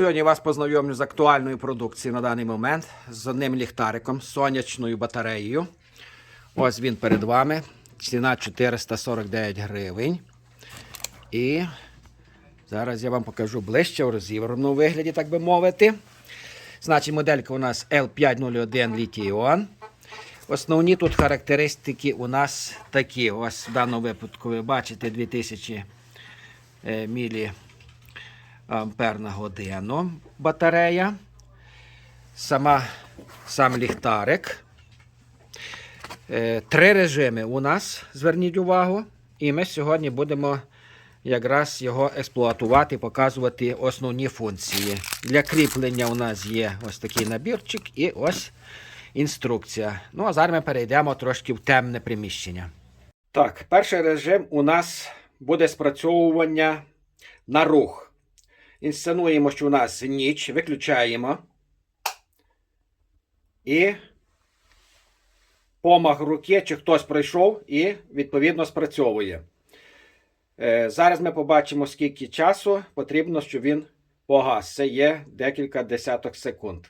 Сьогодні вас познайомлю з актуальною продукцією на даний момент з одним ліхтариком, сонячною батареєю. Ось він перед вами. Ціна 449 гривень. І зараз я вам покажу ближче у розібраному вигляді, так би мовити. Значить, моделька у нас L501 літій-іон. Основні тут характеристики у нас такі. Ось в даному випадку ви бачите 2000 е, мілі ампер на годину батарея. Сама, сам ліхтарик. Е, Три режими у нас, зверніть увагу. І ми сьогодні будемо якраз його експлуатувати, показувати основні функції. Для кріплення у нас є ось такий набірчик і ось інструкція. Ну, а зараз ми перейдемо трошки в темне приміщення. Так, перший режим у нас буде спрацьовування на рух. Інсценуємо, що у нас ніч, виключаємо. І помах руки, чи хтось пройшов і відповідно спрацьовує. Е, Зараз ми побачимо, скільки часу потрібно, щоб він погас. Це є декілька десяток секунд.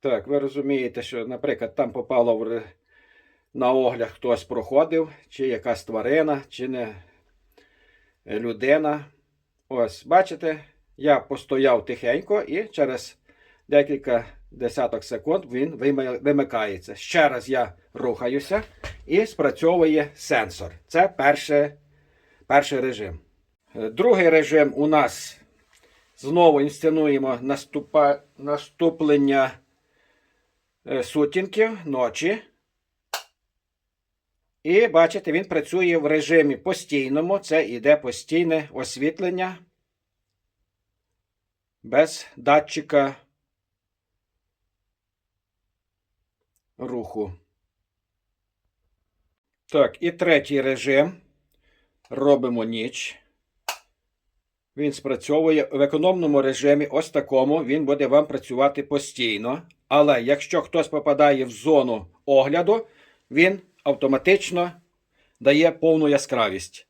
Так, ви розумієте, що, наприклад, там попало в на огляд хтось проходив, чи якась тварина, чи не людина. Ось, бачите, я постояв тихенько і через декілька десяток секунд він вимикається. Ще раз я рухаюся і спрацьовує сенсор. Це перше, перший режим. Другий режим у нас знову інсценуємо наступа, наступлення сутінків ночі. І бачите, він працює в режимі постійному. Це іде постійне освітлення без датчика руху. Так, і третій режим. Робимо ніч. Він спрацьовує в економному режимі, ось такому, він буде вам працювати постійно. Але якщо хтось попадає в зону огляду, він автоматично дає повну яскравість.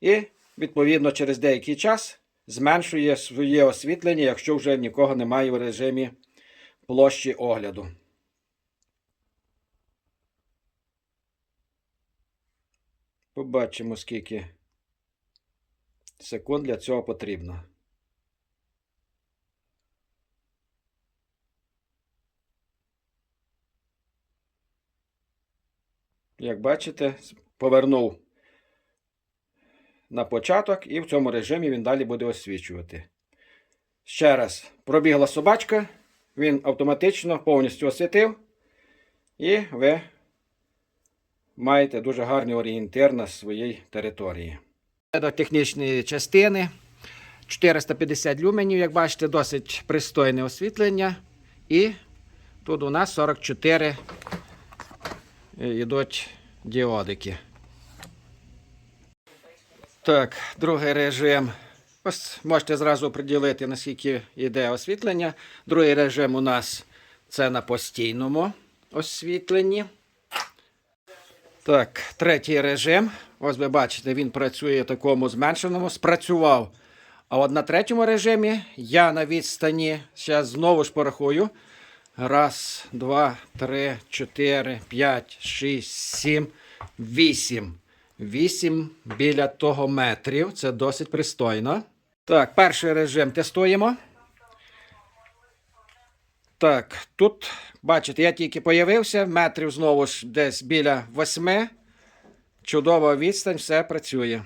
І, відповідно, через деякий час зменшує своє освітлення, якщо вже нікого немає в режимі площі огляду. Побачимо, скільки секунд для цього потрібно. Як бачите, повернув на початок і в цьому режимі він далі буде освічувати. Ще раз, пробігла собачка, він автоматично повністю освітив, і ви маєте дуже гарний орієнтир на своїй території. До технічної частини 450 люменів, як бачите, досить пристойне освітлення. І тут у нас 44 йдуть діодики. Так, другий режим. Ось можете зразу приділити, наскільки йде освітлення. Другий режим у нас це на постійному освітленні. Так, третій режим. Ось ви бачите, він працює в такому зменшеному. Спрацював. А от на третьому режимі я на відстані, зараз знову ж порахую. Раз, два, три, чотири, п'ять, шість, сім, вісім. Вісім біля того метрів. Це досить пристойно. Так, перший режим тестуємо. Так, тут, бачите, я тільки появився, метрів знову ж десь біля восьми. Чудова відстань, все працює.